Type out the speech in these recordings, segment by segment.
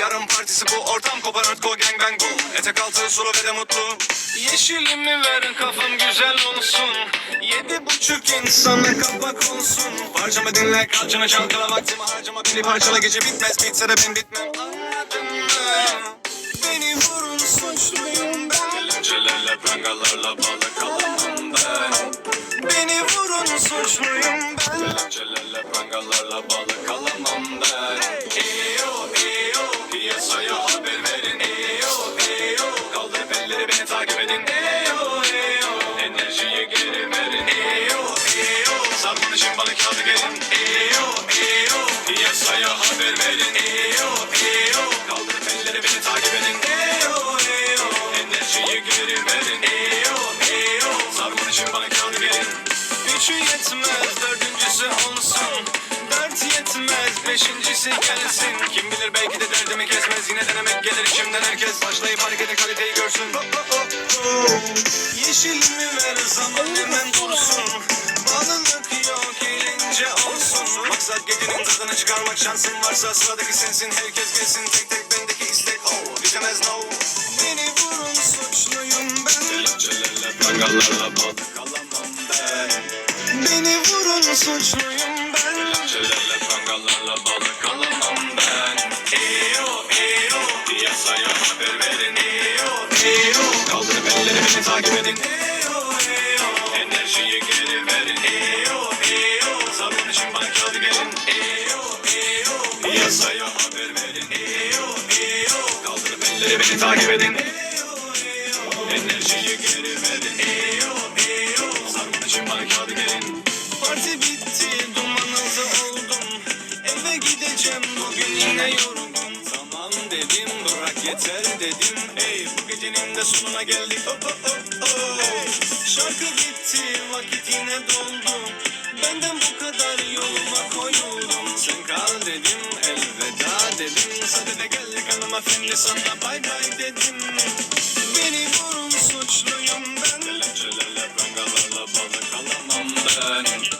Yarın partisi bu ortam kopar hardcore gang bang boom Etek altı sulu ve de mutlu. Yeşilimi ver kafam güzel olsun. Yedi buçuk insana kapak olsun. Parçamı dinle kalçanı çalkala vaktimi harcama. Beni parçala gece bitmez bitse de ben bitmem. Anladın mı? Beni vurun suçluyum ben. Kelepçelerle prangalarla bağlı kalamam ben. Beni vurun suçluyum ben. Kelepçelerle prangalarla bağlı kalamam ben piyasaya haber verin Eyo eyo kaldırıp elleri beni takip edin Eyo eyo enerjiyi geri verin Eyo eyo sarmanın için bana kağıdı gelin Eyo eyo piyasaya haber verin Eyo eyo kaldırıp elleri beni takip edin Eyo eyo enerjiyi geri verin Eyo eyo sarmanın için bana kağıdı gelin. Yetmez dördüncüsü olsun Dört yetmez beşincisi gelsin. Kim bilir belki de derdimi kesmez. Yine denemek gelir içimden herkes. Başlayıp harekete kaliteyi görsün. Oh, oh, oh, oh. Yeşilimi ver zaman hemen dursun. Bağlılık yok eğlence olsun. Maksat gecenin tadını çıkarmak şansın varsa Sıradaki sensin. Herkes gelsin tek tek bendeki istek. Oh Bitemez no. Beni vurun suçluyum ben. Kelepçelerle prangalarla bağlı kalamam ben Beni vurun suçluyum ben. Kelepçelerle prangalarla bağlı kalamam ben. Eyo eyo piyasaya haber verin. Eyo eyo kaldırıp elleri beni takip edin. Eyo eyo enerjiyi geri verin. Eyo eyo sabrın için bana kağıdı gelin. Eyo eyo piyasaya haber verin. Eyo eyo kaldırıp elleri beni takip edin. Eyo eyo enerjiyi geri verin. Eyo gideceğim. Bugün yine yorgun Tamam dedim bırak yeter dedim. Ey bu gecenin de sonuna geldik. Oh, oh, oh, oh. Şarkı bitti vakit yine doldu. Benden bu kadar yoluma koyuldum. Sen kal dedim elveda dedim. Sadede geldik hanımefendi sana bay bay dedim. Beni vurun suçluyum ben. Kelepçelerle prangalarla balık alamam ben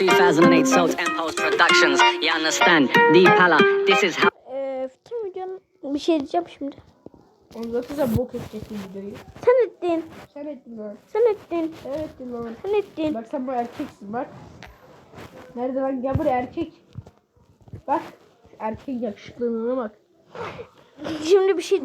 2008 Salt Impulse Productions. You understand? Deepala, this is how. Ee, bütün videonun bir şey diyeceğim şimdi. Oğlum zaten sen bok edeceksin videoyu. Sen ettin. Sen ettin lan. Sen ettin. Sen ettin lan. Sen ettin. Bak sen bu erkeksin bak. Nerede lan gel buraya erkek. Bak. Erkek yakışıklılığına bak. Şimdi bir şey diyeceğim.